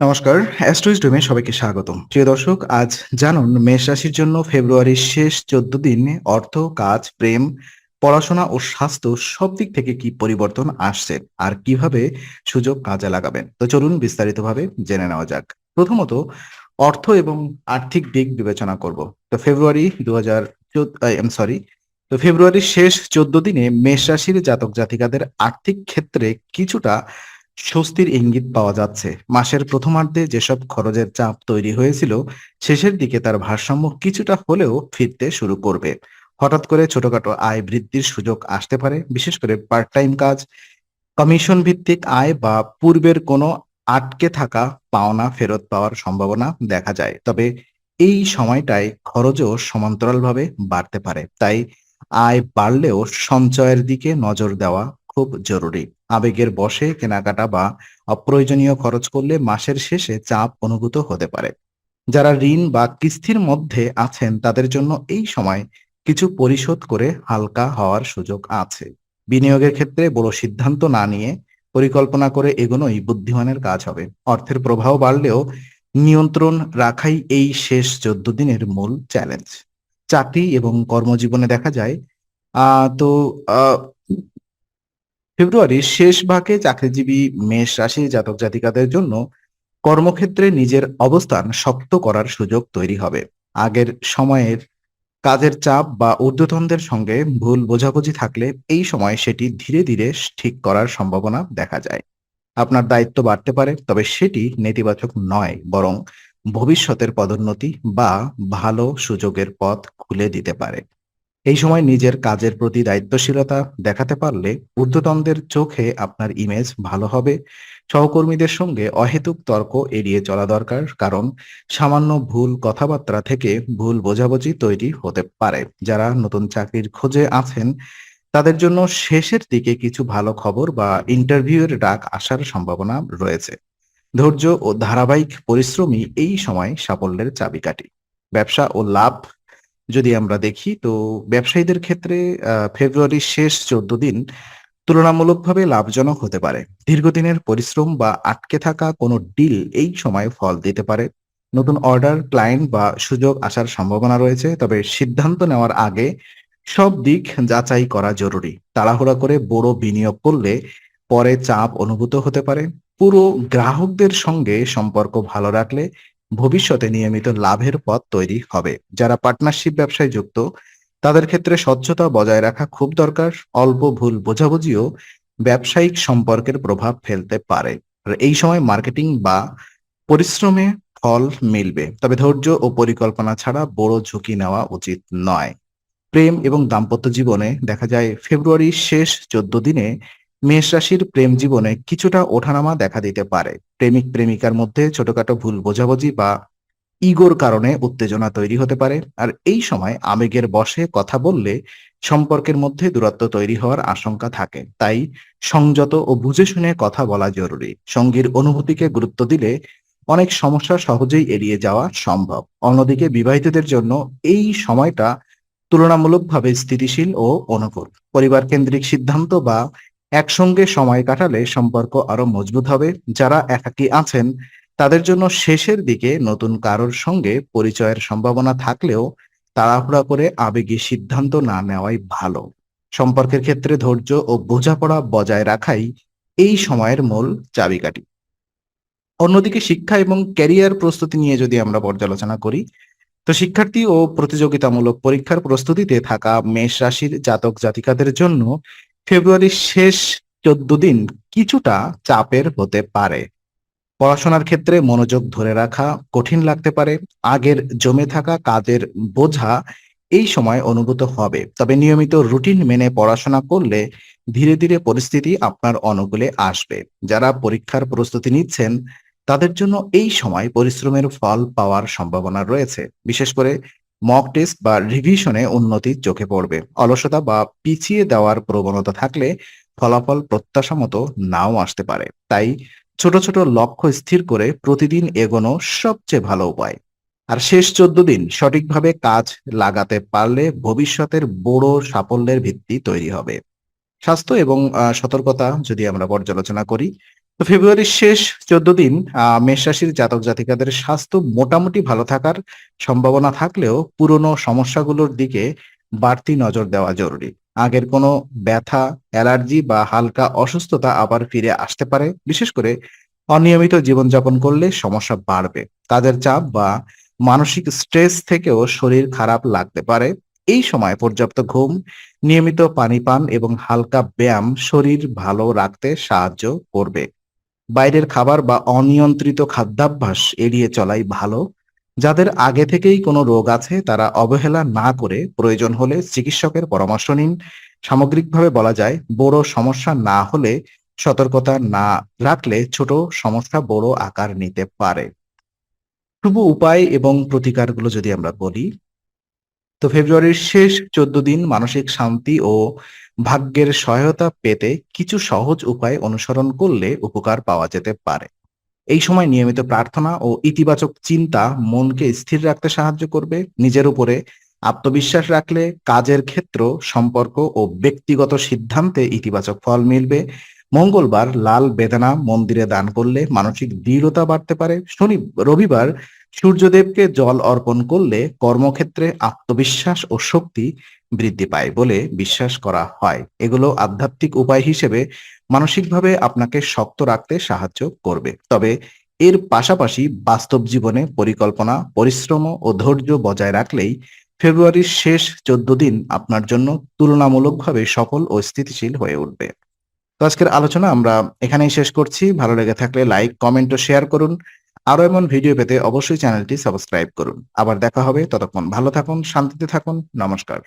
নমস্কার অ্যাস্ট্রোইজ ডোমে সবাইকে স্বাগতম। প্রিয় দর্শক, আজ জানুন মেষ রাশির জন্য ফেব্রুয়ারির শেষ চোদ্দ দিন অর্থ, কাজ, প্রেম, পড়াশোনা ও স্বাস্থ্য সব দিক থেকে কি পরিবর্তন আসছে আর কীভাবে সুযোগ কাজে লাগাবেন? তো চলুন বিস্তারিতভাবে জেনে নেওয়া যাক। প্রথমত, অর্থ এবং আর্থিক দিক বিবেচনা করব। তো ফেব্রুয়ারি দু হাজার সরি তো ফেব্রুয়ারির শেষ চোদ্দ দিনে মেষ রাশির জাতক জাতিকাদের আর্থিক ক্ষেত্রে কিছুটা স্বস্তির ইঙ্গিত পাওয়া যাচ্ছে। মাসের প্রথমার্ধে যেসব খরচের চাপ তৈরি হয়েছিল, শেষের দিকে তার ভারসাম্য কিছুটা হলেও ফিরতে শুরু করবে। হঠাৎ করে ছোটখাটো আয় বৃদ্ধির সুযোগ আসতে পারে, বিশেষ করে পার্ট টাইম কাজ কমিশন ভিত্তিক আয় বা পূর্বের কোনো আটকে থাকা পাওনা ফেরত পাওয়ার সম্ভাবনা দেখা যায়। তবে এই সময়টায় খরচও সমান্তরালভাবে বাড়তে পারে। তাই আয় বাড়লেও সঞ্চয়ের দিকে নজর দেওয়া খুব জরুরি। আবেগের বশে কেনাকাটা বা অপ্রয়োজনীয় খরচ করলে মাসের শেষে চাপ অনুভূত হতে পারে। যারা ঋণ বা কিস্তির মধ্যে আছেন, তাদের জন্য এই সময় কিছু পরিশোধ করে হালকা হওয়ার সুযোগ আছে। বিনিয়োগের ক্ষেত্রে বড় সিদ্ধান্ত না নিয়ে পরিকল্পনা করে এগোনোই বুদ্ধিমানের কাজ হবে। অর্থের প্রবাহ বাড়লেও নিয়ন্ত্রণ রাখাই এই শেষ চোদ্দ দিনের মূল চ্যালেঞ্জ চাকরি এবং কর্মজীবনে দেখা যায়, আহ, তো ফেব্রুয়ারির শেষ ভাগে চাকরিজীবী মেষ রাশি জাতক জাতিকাদের জন্য কর্মক্ষেত্রে নিজের অবস্থান শক্ত করার সুযোগ তৈরি হবে। আগের সময়ের কাজের চাপ বা ঊর্ধ্বতনদের সঙ্গে ভুল বোঝাবুঝি থাকলে এই সময় সেটি ধীরে ধীরে ঠিক করার সম্ভাবনা দেখা যায়। আপনার দায়িত্ব বাড়তে পারে, তবে সেটি নেতিবাচক নয়, বরং ভবিষ্যতের পদোন্নতি বা ভালো সুযোগের পথ খুলে দিতে পারে। এই সময় নিজের কাজের প্রতি দায়িত্বশীলতা দেখাতে পারলে ঊর্ধ্বতনদের চোখে আপনার ইমেজ ভালো হবে। সহকর্মীদের সঙ্গে অহেতুক তর্ক এড়িয়ে চলা দরকার, কারণ সামান্য ভুল কথাবার্তা থেকে ভুল বোঝাবুঝি তৈরি হতে পারে। যারা নতুন চাকরির খোঁজে আছেন, তাদের জন্য শেষের দিকে কিছু ভালো খবর বা ইন্টারভিউয়ের ডাক আসার সম্ভাবনা রয়েছে। ধৈর্য ও ধারাবাহিক পরিশ্রমই এই সময় সাফল্যের চাবিকাঠি। ব্যবসা ও লাভ যদি আমরা দেখি, তো ব্যবসায়ীদের ক্ষেত্রে ফেব্রুয়ারির শেষ চোদ্দ দিন তুলনামূলকভাবে লাভজনক হতে পারে। দীর্ঘদিনের পরিশ্রম বা আটকে থাকা কোনো ডিল এই সময় ফল দিতে পারে। নতুন অর্ডার, ক্লায়েন্ট বা সুযোগ আসার সম্ভাবনা রয়েছে, তবে সিদ্ধান্ত নেওয়ার আগে সব দিক যাচাই করা জরুরি। তাড়াহুড়া করে বড় বিনিয়োগ করলে পরে চাপ অনুভূত হতে পারে। পুরো গ্রাহকদের সঙ্গে সম্পর্ক ভালো রাখলে ভবিষ্যতে নিয়মিত লাভের পথ তৈরি হবে। যারা পার্টনারশিপ ব্যবসায় যুক্ত, তাদের ক্ষেত্রে স্বচ্ছতা বজায় রাখা খুব দরকার। অল্প ভুল বোঝাবুঝিও ব্যবসায়িক সম্পর্কের প্রভাব ফেলতে পারে। এই সময় মার্কেটিং বা পরিশ্রমে ফল মিলবে। তবে ধৈর্য ও পরিকল্পনা ছাড়া বড় ঝুঁকি নেওয়া উচিত নয়। প্রেম এবং দাম্পত্য জীবনে দেখা যায়, ফেব্রুয়ারির শেষ চোদ্দ দিনে মেষ রাশির প্রেম জীবনে কিছুটা ওঠানামা দেখা দিতে পারে। প্রেমিক প্রেমিকার মধ্যে ছোটখাটো ভুল বোঝাবুঝি বা ইগোর কারণে উত্তেজনা তৈরি হতে পারে। আর এই সময় আবেগের বশে কথা বললে সম্পর্কের মধ্যে দূরত্ব তৈরি হওয়ার আশঙ্কা থাকে। তাই সংযত ও বুঝে শুনে কথা বলা জরুরি। সঙ্গীর অনুভূতিকে গুরুত্ব দিলে অনেক সমস্যা সহজেই এড়িয়ে যাওয়া সম্ভব। অন্যদিকে বিবাহিতদের জন্য এই সময়টা তুলনামূলকভাবে স্থিতিশীল ও অনুকূল। পরিবার কেন্দ্রিক সিদ্ধান্ত বা একসঙ্গে সময় কাটালে সম্পর্ক আরও মজবুত হবে। যারা একাকী আছেন, তাদের জন্য শেষের দিকে নতুন কারোর সঙ্গে পরিচয়ের সম্ভাবনা থাকলেও তাড়াহুড়া করে আবেগী সিদ্ধান্ত না নেওয়াই ভালো। সম্পর্কের ক্ষেত্রে ধৈর্য ও বোঝাপড়া বজায় রাখাই এই সময়ের মূল চাবিকাঠি। অন্যদিকে শিক্ষা এবং ক্যারিয়ার প্রস্তুতি নিয়ে যদি আমরা পর্যালোচনা করি, তো শিক্ষার্থী ও প্রতিযোগিতামূলক পরীক্ষার প্রস্তুতিতে থাকা মেষ রাশির জাতক জাতিকাদের জন্য ফেব্রুয়ারির শেষ চোদ্দ দিন কিছুটা চাপের হতে পারে। পড়াশোনার ক্ষেত্রে মনোযোগ ধরে রাখা কঠিন লাগতে পারে। আগের জমে থাকা কাজের বোঝা এই সময় অনুভূত হবে। তবে নিয়মিত রুটিন মেনে পড়াশোনা করলে ধীরে ধীরে পরিস্থিতি আপনার অনুকূলে আসবে। যারা পরীক্ষার প্রস্তুতি নিচ্ছেন, তাদের জন্য এই সময় পরিশ্রমের ফল পাওয়ার সম্ভাবনা রয়েছে। বিশেষ করে মক টেস্ট বা রিভিশনে উন্নতি চোখে পড়বে। অলসতা বা পিছিয়ে দেওয়ার প্রবণতা থাকলে ফলাফল প্রত্যাশা মতো নাও আসতে পারে। তাই ছোট ছোট লক্ষ্য স্থির করে প্রতিদিন এগোনো সবচেয়ে ভালো উপায়। আর শেষ চোদ্দ দিন সঠিকভাবে কাজ লাগাতে পারলে ভবিষ্যতের বড় সাফল্যের ভিত্তি তৈরি হবে। স্বাস্থ্য এবং সতর্কতা যদি আমরা পর্যালোচনা করি তো ফেব্রুয়ারির শেষ চোদ্দ দিন মেষ রাশির জাতক জাতিকাদের স্বাস্থ্য মোটামুটি ভালো থাকার সম্ভাবনা থাকলেও পুরনো সমস্যাগুলোর দিকে বাড়তি নজর দেওয়া জরুরি। আগের কোনো ব্যথা, অ্যালার্জি বা হালকা অসুস্থতা আবার ফিরে আসতে পারে। বিশেষ করে অনিয়মিত জীবনযাপন করলে সমস্যা বাড়বে। তাদের চাপ বা মানসিক স্ট্রেস থেকেও শরীর খারাপ লাগতে পারে। এই সময় পর্যাপ্ত ঘুম, নিয়মিত পানি পান এবং হালকা ব্যায়াম শরীর ভালো রাখতে সাহায্য করবে। বাইরের খাবার বা অনিয়ন্ত্রিত খাদ্যাভ্যাস এড়িয়ে চলাই ভালো। যাদের আগে থেকেই কোনো রোগ আছে, তারা অবহেলা না করে প্রয়োজন হলে চিকিৎসকের পরামর্শ নিন। সামগ্রিকভাবে বলা যায়, বড় সমস্যা না হলে সতর্কতা না রাখলে ছোট সমস্যা বড় আকার নিতে পারে। শুভ উপায় এবং প্রতিকারগুলো যদি আমরা বলি তো ফেব্রুয়ারির শেষ চোদ্দ দিন মানসিক শান্তি ও ভাগ্যের সহায়তা পেতে কিছু সহজ উপায় অনুসরণ করলে উপকার পাওয়া যেতে পারে। এই সময় নিয়মিত প্রার্থনা ও ইতিবাচক চিন্তা মনকে স্থির রাখতে সাহায্য করবে। নিজের উপরে আত্মবিশ্বাস রাখলে কাজের ক্ষেত্র, সম্পর্ক ও ব্যক্তিগত সিদ্ধান্তে ইতিবাচক ফল মিলবে। মঙ্গলবার লাল বেদানা মন্দিরে দান করলে মানসিক দৃঢ়তা বাড়তে পারে। শনি, রবিবার সূর্যদেবকে জল অর্পণ করলে কর্মক্ষেত্রে আত্মবিশ্বাস ও শক্তি বৃদ্ধি পায় বলে বিশ্বাস করা হয়। এগুলো আধ্যাত্মিক উপায় হিসেবে মানসিকভাবে আপনাকে শক্ত রাখতে সাহায্য করবে। তবে এর পাশাপাশি বাস্তব জীবনে পরিকল্পনা, পরিশ্রম ও ধৈর্য বজায় রাখলেই ফেব্রুয়ারির শেষ চোদ্দ দিন আপনার জন্য তুলনামূলকভাবে সফল ও স্থিতিশীল হয়ে উঠবে। তো আজকের আলোচনা আমরা এখানেই শেষ করছি। ভালো লেগে থাকলে লাইক, কমেন্ট ও শেয়ার করুন। আরও এমন ভিডিও পেতে অবশ্যই চ্যানেলটি সাবস্ক্রাইব করুন। আবার দেখা হবে ততক্ষণ ভালো থাকুন, শান্তিতে থাকুন, নমস্কার।